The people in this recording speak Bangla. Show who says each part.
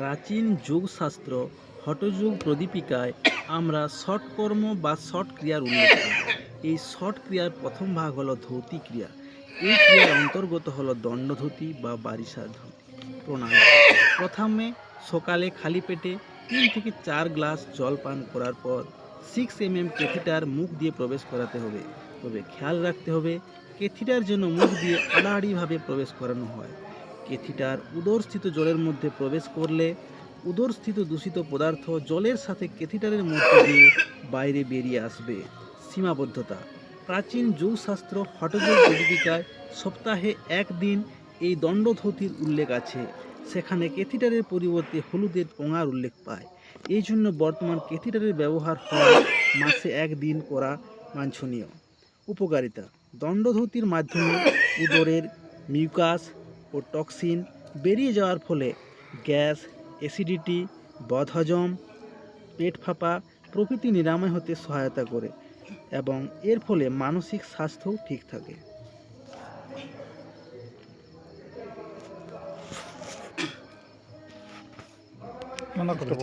Speaker 1: প্রাচীন যোগশাস্ত্র হঠযোগ প্রদীপিকায় আমরা ষট কর্ম বা ষট ক্রিয়ার উল্লেখ পাই এই ষট ক্রিয়ার প্রথম ভাগ হলো ধৌতি ক্রিয়া। এই ক্রিয়ার অন্তর্গত হলো দণ্ডধুতি বা বারিশা ধুতি প্রণায়াম প্রথমে সকালে খালি পেটে তিন থেকে চার গ্লাস জল পান করার পর সিক্স এম এম ক্যাথিটার মুখ দিয়ে প্রবেশ করাতে হবে। তবে খেয়াল রাখতে হবে, ক্যাথিটার জন্য মুখ দিয়ে আড়াআড়িভাবে প্রবেশ করানো হয়। ক্যাথিটার উদরস্থিত জলের মধ্যে প্রবেশ করলে উদরস্থিত দূষিত পদার্থ জলের সাথে ক্যাথিটারের মধ্যে দিয়ে বাইরে বেরিয়ে আসবে। সীমাবদ্ধতা। প্রাচীন যোগশাস্ত্র হঠযোগ প্রদীপিকায় সপ্তাহে একদিন এই দণ্ডধতির উল্লেখ আছে। সেখানে ক্যাথিটারের পরিবর্তে হলুদের পোঙার উল্লেখ পায়। এই জন্য বর্তমান ক্যাথিটারের ব্যবহার হয় মাসে একদিন করা বাঞ্ছনীয়। উপকারিতা। দণ্ডধতির মাধ্যমে উদরের মিউকাস ও টক্সিন বেরিয়ে যাওয়ার ফলে গ্যাস, অ্যাসিডিটি, বদহজম, পেট ফাঁপা প্রভৃতি নিরাময় হতে সহায়তা করে এবং এর ফলে মানসিক স্বাস্থ্যও ঠিক থাকে।
Speaker 2: মনে করতে